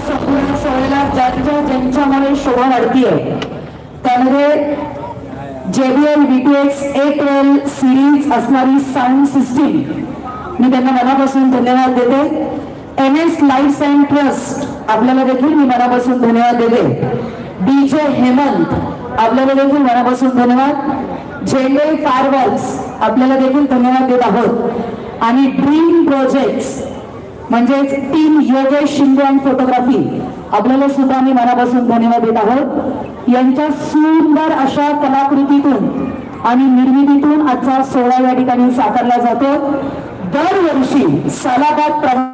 सोहळ्याला ज्यांच्या ज्यांच्यामुळे शोभा वाढतीये त्यामध्ये JBL BTX A twelve series असणारी साऊंड सिस्टीम मी त्यांना मनापासून धन्यवाद देते. N S life and trust आपल्याला देखील मी मनापासून धन्यवाद देते. डी जे हेमंत आपल्याला देखील मनापासून धन्यवाद. झेंडे फायरवर्क्स आपल्याला देखील धन्यवाद देत आहोत. आणि ड्रीम प्रोजेक्ट्स म्हणजेच team Yogesh Shinde and photography. आपल्याला सुद्धा मी मनापासून धन्यवाद देत आहोत. यांच्या सुंदर अशा कलाकृतीतून आणि निर्मितीतून आजचा सोहळा या ठिकाणी साकारला जातो. दरवर्षी सालाबाद प्रमाणे